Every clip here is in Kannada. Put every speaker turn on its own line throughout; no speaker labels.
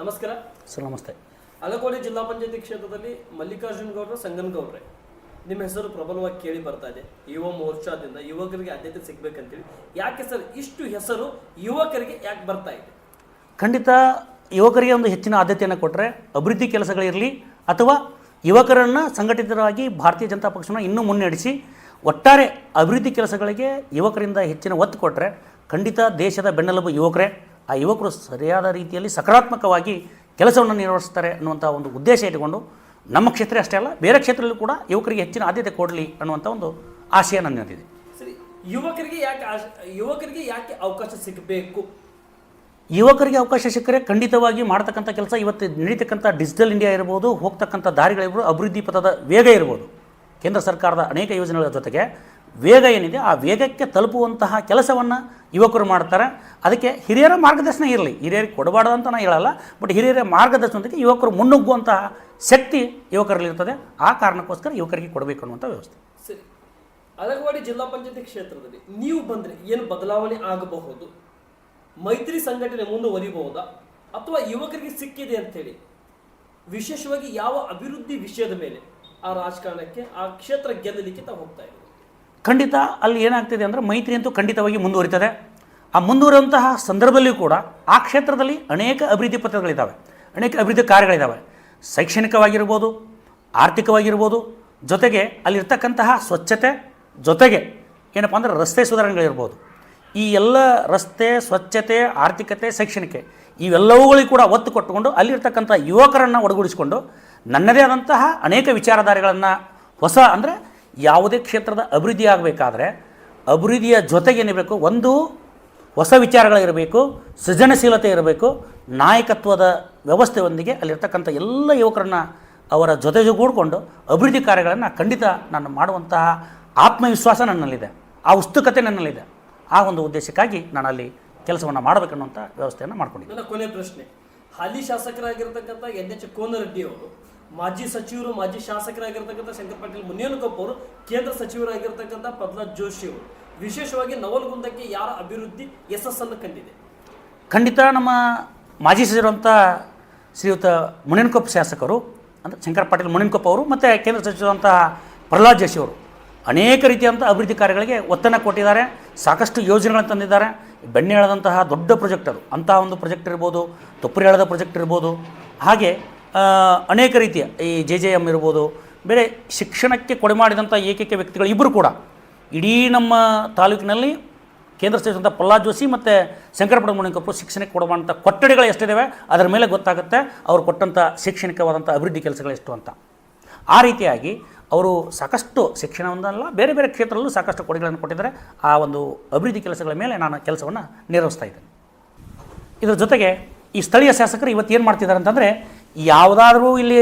ನಮಸ್ಕಾರ.
ಸರ್ ನಮಸ್ತೆ.
ಅಲಕೋಡಿ ಜಿಲ್ಲಾ ಪಂಚಾಯತಿ ಕ್ಷೇತ್ರದಲ್ಲಿ ಮಲ್ಲಿಕಾರ್ಜುನ್ ಗೌಡ್ರ ಸಂಗನ್ ಗೌಡ್ರೆ. ನಿಮ್ಮ ಹೆಸರು ಪ್ರಬಲವಾಗಿ ಕೇಳಿ ಬರ್ತಾ ಇದೆ. ಯುವ ಮೋರ್ಚಾದಿಂದ ಯುವಕರಿಗೆ ಆದ್ಯತೆ ಸಿಗ್ಬೇಕಂತೇಳಿ ಯಾಕೆ ಸರ್ ಇಷ್ಟು ಹೆಸರು ಯುವಕರಿಗೆ ಯಾಕೆ ಬರ್ತಾ ಇದೆ?
ಖಂಡಿತ ಯುವಕರಿಗೆ ಒಂದು ಹೆಚ್ಚಿನ ಆದ್ಯತೆಯನ್ನು ಕೊಟ್ಟರೆ ಅಭಿವೃದ್ಧಿ ಕೆಲಸಗಳಿರಲಿ ಅಥವಾ ಯುವಕರನ್ನು ಸಂಘಟಿತರಾಗಿ ಭಾರತೀಯ ಜನತಾ ಪಕ್ಷನ ಇನ್ನೂ ಮುನ್ನಡೆಸಿ ಒಟ್ಟಾರೆ ಅಭಿವೃದ್ಧಿ ಕೆಲಸಗಳಿಗೆ ಯುವಕರಿಂದ ಹೆಚ್ಚಿನ ಒತ್ತು ಕೊಟ್ಟರೆ ಖಂಡಿತ ದೇಶದ ಬೆನ್ನೆಲುಬು ಯುವಕರೇ. ಆ ಯುವಕರು ಸರಿಯಾದ ರೀತಿಯಲ್ಲಿ ಸಕಾರಾತ್ಮಕವಾಗಿ ಕೆಲಸವನ್ನು ನಿರ್ವಹಿಸ್ತಾರೆ ಅನ್ನುವಂಥ ಒಂದು ಉದ್ದೇಶ ಇಟ್ಟುಕೊಂಡು ನಮ್ಮ ಕ್ಷೇತ್ರ ಅಷ್ಟೇ ಅಲ್ಲ ಬೇರೆ ಕ್ಷೇತ್ರದಲ್ಲೂ ಕೂಡ ಯುವಕರಿಗೆ ಹೆಚ್ಚಿನ ಆದ್ಯತೆ ಕೊಡಲಿ ಅನ್ನುವಂಥ ಒಂದು ಆಶಯ ನನ್ನದಿದೆ
ಸರಿ ಯುವಕರಿಗೆ ಯಾಕೆ ಯುವಕರಿಗೆ ಯಾಕೆ ಅವಕಾಶ ಸಿಗಬೇಕು?
ಯುವಕರಿಗೆ ಅವಕಾಶ ಸಿಕ್ಕರೆ ಖಂಡಿತವಾಗಿ ಮಾಡ್ತಕ್ಕಂಥ ಕೆಲಸ ಇವತ್ತು ನಡೀತಕ್ಕಂಥ ಡಿಜಿಟಲ್ ಇಂಡಿಯಾ ಇರ್ಬೋದು ಹೋಗ್ತಕ್ಕಂಥ ದಾರಿಗಳಿರ್ಬೋದು ಅಭಿವೃದ್ಧಿ ಪಥದ ವೇಗ ಇರ್ಬೋದು. ಕೇಂದ್ರ ಸರ್ಕಾರದ ಅನೇಕ ಯೋಜನೆಗಳ ಜೊತೆಗೆ ವೇಗ ಏನಿದೆ ಆ ವೇಗಕ್ಕೆ ತಲುಪುವಂತಹ ಕೆಲಸವನ್ನು ಯುವಕರು ಮಾಡ್ತಾರೆ. ಅದಕ್ಕೆ ಹಿರಿಯರ ಮಾರ್ಗದರ್ಶನ ಇರಲಿ. ಹಿರಿಯರಿಗೆ ಕೊಡಬಾರ್ದು ಅಂತ ನಾನು ಹೇಳಲ್ಲ ಬಟ್ ಹಿರಿಯರ ಮಾರ್ಗದರ್ಶನದಕ್ಕೆ ಯುವಕರು ಮುನ್ನುಗ್ಗುವಂತಹ ಶಕ್ತಿ ಯುವಕರಲ್ಲಿರ್ತದೆ ಆ ಕಾರಣಕ್ಕೋಸ್ಕರ ಯುವಕರಿಗೆ ಕೊಡಬೇಕು ಅನ್ನುವಂಥ ವ್ಯವಸ್ಥೆ.
ಸರಿ. ಅಲಗವಾಡಿ ಜಿಲ್ಲಾ ಪಂಚಾಯತಿ ಕ್ಷೇತ್ರದಲ್ಲಿ ನೀವು ಬಂದರೆ ಏನು ಬದಲಾವಣೆ ಆಗಬಹುದು? ಮೈತ್ರಿ ಸಂಘಟನೆ ಮುಂದುವರಿಬಹುದಾ? ಅಥವಾ ಯುವಕರಿಗೆ ಸಿಕ್ಕಿದೆ ಅಂತೇಳಿ ವಿಶೇಷವಾಗಿ ಯಾವ ಅಭಿವೃದ್ಧಿ ವಿಷಯದ ಮೇಲೆ ಆ ರಾಜಕಾರಣಕ್ಕೆ, ಆ ಕ್ಷೇತ್ರ ಗೆಲ್ಲಲಿಕ್ಕೆ ತಾವು ಹೋಗ್ತಾ ಇದ್ದೀವಿ
ಖಂಡಿತ ಅಲ್ಲಿ ಏನಾಗ್ತಿದೆ ಅಂದರೆ ಮೈತ್ರಿ ಅಂತೂ ಖಂಡಿತವಾಗಿ ಮುಂದುವರಿತದೆ. ಆ ಮುಂದುವರಿಯುವಂತಹ ಸಂದರ್ಭದಲ್ಲಿಯೂ ಕೂಡ ಆ ಕ್ಷೇತ್ರದಲ್ಲಿ ಅನೇಕ ಅಭಿವೃದ್ಧಿ ಪತ್ರಗಳಿದ್ದಾವೆ ಅನೇಕ ಅಭಿವೃದ್ಧಿ ಕಾರ್ಯಗಳಿದ್ದಾವೆ ಶೈಕ್ಷಣಿಕವಾಗಿರ್ಬೋದು, ಆರ್ಥಿಕವಾಗಿರ್ಬೋದು, ಜೊತೆಗೆ ಅಲ್ಲಿರ್ತಕ್ಕಂತಹ ಸ್ವಚ್ಛತೆ ಜೊತೆಗೆ ಏನಪ್ಪ ಅಂದರೆ ರಸ್ತೆ ಸುಧಾರಣೆಗಳಿರ್ಬೋದು. ಈ ಎಲ್ಲ ರಸ್ತೆ, ಸ್ವಚ್ಛತೆ, ಆರ್ಥಿಕತೆ, ಶೈಕ್ಷಣಿಕೆ ಇವೆಲ್ಲವುಗಳಿಗೆ ಕೂಡ ಒತ್ತು ಕೊಟ್ಟುಕೊಂಡು ಅಲ್ಲಿರ್ತಕ್ಕಂಥ ಯುವಕರನ್ನು ಒಡಗೂಡಿಸಿಕೊಂಡು ನನ್ನದೇ ಆದಂತಹ ಅನೇಕ ವಿಚಾರಧಾರೆಗಳನ್ನು ಹೊಸ ಅಂದರೆ ಯಾವುದೇ ಕ್ಷೇತ್ರದ ಅಭಿವೃದ್ಧಿ ಆಗಬೇಕಾದ್ರೆ ಅಭಿವೃದ್ಧಿಯ ಜೊತೆಗೆ ಏನಿರಬೇಕು? ಒಂದು ಹೊಸ ವಿಚಾರಗಳಿರಬೇಕು, ಸೃಜನಶೀಲತೆ ಇರಬೇಕು, ನಾಯಕತ್ವದ ವ್ಯವಸ್ಥೆಯೊಂದಿಗೆ ಅಲ್ಲಿರ್ತಕ್ಕಂಥ ಎಲ್ಲ ಯುವಕರನ್ನ ಅವರ ಜೊತೆ ಅಭಿವೃದ್ಧಿ ಕಾರ್ಯಗಳನ್ನು ಖಂಡಿತ ನಾನು ಮಾಡುವಂತಹ ಆತ್ಮವಿಶ್ವಾಸ ನನ್ನಲ್ಲಿದೆ. ಆ ಉತ್ಸುಕತೆ ನನ್ನಲ್ಲಿದೆ. ಆ ಒಂದು ಉದ್ದೇಶಕ್ಕಾಗಿ ನಾನು ಅಲ್ಲಿ ಕೆಲಸವನ್ನು ಮಾಡಬೇಕನ್ನುವಂಥ ವ್ಯವಸ್ಥೆಯನ್ನು ಮಾಡ್ಕೊಂಡಿದ್ದೆ
ಕೊನೆ ಪ್ರಶ್ನೆ. ಹಾಲಿ ಶಾಸಕರಾಗಿರ್ತಕ್ಕಂಥ ಎನ್ ಎಚ್ ಕೋನರೆಡ್ಡಿ ಅವರು, ಮಾಜಿ ಸಚಿವರು, ಮಾಜಿ ಶಾಸಕರಾಗಿರ್ತಕ್ಕಂಥ ಶಂಕರ್ ಪಾಟೀಲ್ ಮುನಿಯನಕೊಪ್ಪ ಅವರು, ಕೇಂದ್ರ ಸಚಿವರಾಗಿರ್ತಕ್ಕಂಥ ಪ್ರಹ್ಲಾದ್ ಜೋಶಿ ಅವರು. ವಿಶೇಷವಾಗಿ ನವಲಗುಂದಕ್ಕೆ ಯಾರ ಅಭಿವೃದ್ಧಿ ಯಶಸ್ಸನ್ನು ಕಂಡಿದೆ?
ಖಂಡಿತ ನಮ್ಮ ಮಾಜಿ ಸಚಿವರಂಥ ಶ್ರೀಯುತ ಮುನಿಯನಕೊಪ್ಪ ಶಾಸಕರು, ಅಂದರೆ ಶಂಕರ ಪಾಟೀಲ್ ಮುನಿಯನಕೊಪ್ಪ ಅವರು, ಮತ್ತು ಕೇಂದ್ರ ಸಚಿವರಂತಹ ಪ್ರಹ್ಲಾದ್ ಜೋಶಿ ಅವರು. ಅನೇಕ ರೀತಿಯಾದಂಥ ಅಭಿವೃದ್ಧಿ ಕಾರ್ಯಗಳಿಗೆ ಒತ್ತನ್ನು ಕೊಟ್ಟಿದ್ದಾರೆ, ಸಾಕಷ್ಟು ಯೋಜನೆಗಳನ್ನು ತಂದಿದ್ದಾರೆ. ಬೆಣ್ಣೆ ಎಳೆದಂತಹ ದೊಡ್ಡ ಪ್ರಾಜೆಕ್ಟ್ ಅದು. ಅಂತಹ ಒಂದು ಪ್ರಾಜೆಕ್ಟ್ ಇರ್ಬೋದು ತುಪ್ಪರಿ ಎಳೆದ ಪ್ರಾಜೆಕ್ಟ್ ಇರ್ಬೋದು. ಹಾಗೆ ಅನೇಕ ರೀತಿಯ ಈ ಜೆ ಜೆ ಎಂ ಇರ್ಬೋದು, ಬೇರೆ ಶಿಕ್ಷಣಕ್ಕೆ ಕೊಡೆ ಮಾಡಿದಂಥ ಏಕೈಕ ವ್ಯಕ್ತಿಗಳು ಇಬ್ಬರು ಕೂಡ. ಇಡೀ ನಮ್ಮ ತಾಲೂಕಿನಲ್ಲಿ ಕೇಂದ್ರ ಸಚಿವಂಥ ಪ್ರಹ್ಲಾದ್ ಜೋಶಿ ಮತ್ತು ಮುನಿಕಪ್ಪು ಶಿಕ್ಷಣಕ್ಕೆ ಕೊಡುವಂಥ ಕೊಠಡಿಗಳು ಎಷ್ಟಿದ್ದಾವೆ ಅದರ ಮೇಲೆ ಗೊತ್ತಾಗುತ್ತೆ, ಅವರು ಕೊಟ್ಟಂಥ ಶೈಕ್ಷಣಿಕವಾದಂಥ ಅಭಿವೃದ್ಧಿ ಕೆಲಸಗಳು ಎಷ್ಟು ಅಂತ. ಆ ರೀತಿಯಾಗಿ ಅವರು ಸಾಕಷ್ಟು ಶಿಕ್ಷಣವೊಂದಲ್ಲ ಬೇರೆ ಬೇರೆ ಕ್ಷೇತ್ರದಲ್ಲೂ ಸಾಕಷ್ಟು ಕೊಡುಗೆಗಳನ್ನು ಕೊಟ್ಟಿದ್ದಾರೆ. ಆ ಒಂದು ಅಭಿವೃದ್ಧಿ ಕೆಲಸಗಳ ಮೇಲೆ ನಾನು ಕೆಲಸವನ್ನು ನಿರ್ವಹಿಸ್ತಾ ಇದ್ದೇನೆ. ಇದರ ಜೊತೆಗೆ ಈ ಸ್ಥಳೀಯ ಶಾಸಕರು ಇವತ್ತು ಏನು ಮಾಡ್ತಿದ್ದಾರೆ ಅಂತಂದರೆ ಯಾವುದಾದ್ರೂ ಇಲ್ಲಿ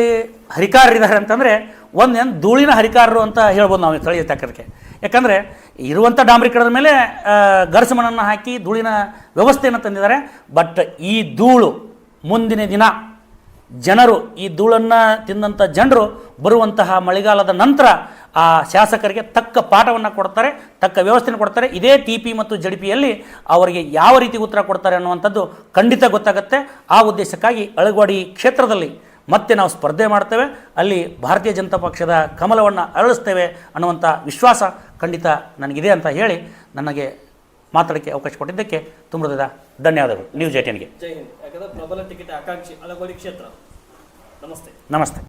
ಹರಿಕಾರರಿದ್ದಾರೆ ಅಂತಂದರೆ ಒಂದೇನು ಧೂಳಿನ ಹರಿಕಾರರು ಅಂತ ಹೇಳ್ಬೋದು ನಾವು ಸ್ಥಳೀಯ ಶಾಸಕರಿಗೆ. ಯಾಕಂದರೆ ಇರುವಂಥ ಡಾಂಬರೀಕರಣದ ಮೇಲೆ ಆ, ಗರಸು ಮಣ್ಣನ್ನು ಹಾಕಿ ಧೂಳಿನ ವ್ಯವಸ್ಥೆಯನ್ನು ತಂದಿದ್ದಾರೆ. ಬಟ್ ಈ ಧೂಳು ಮುಂದಿನ ದಿನ ಜನರು, ಈ ಧೂಳನ್ನು ತಿಂದಂಥ ಜನರು ಬರುವಂತಹ ಮಳೆಗಾಲದ ನಂತರ ಆ ಶಾಸಕರಿಗೆ ತಕ್ಕ ಪಾಠವನ್ನು ಕೊಡ್ತಾರೆ, ತಕ್ಕ ವ್ಯವಸ್ಥೆಯನ್ನು ಕೊಡ್ತಾರೆ. ಇದೇ ಟಿ ಪಿ ಮತ್ತು ಜಡಿಪಿಯಲ್ಲಿ ಅವರಿಗೆ ಯಾವ ರೀತಿ ಉತ್ತರ ಕೊಡ್ತಾರೆ ಅನ್ನುವಂಥದ್ದು ಖಂಡಿತ ಗೊತ್ತಾಗುತ್ತೆ. ಆ ಉದ್ದೇಶಕ್ಕಾಗಿ ಅಳಗವಾಡಿ ಕ್ಷೇತ್ರದಲ್ಲಿ ಮತ್ತೆ ನಾವು ಸ್ಪರ್ಧೆ ಮಾಡ್ತೇವೆ. ಅಲ್ಲಿ ಭಾರತೀಯ ಜನತಾ ಪಕ್ಷದ ಕಮಲವನ್ನು ಅರಳಿಸ್ತೇವೆ ಅನ್ನುವಂಥ ವಿಶ್ವಾಸ ಖಂಡಿತ ನನಗಿದೆ ಅಂತ ಹೇಳಿ ನನಗೆ ಮಾತಾಡೋಕ್ಕೆ ಅವಕಾಶ ಕೊಟ್ಟಿದ್ದಕ್ಕೆ ತುಂಬ ಧನ್ಯವಾದಗಳು. ನ್ಯೂಸ್ಗೆ
ಜೈ ಹಿಂದ್. ಯಾಕಂದ್ರೆ ಪ್ರಬಲ ಟಿಕೆಟ್ ಆಕಾಂಕ್ಷಿ ಕ್ಷೇತ್ರ. ನಮಸ್ತೆ.
ನಮಸ್ತೆ.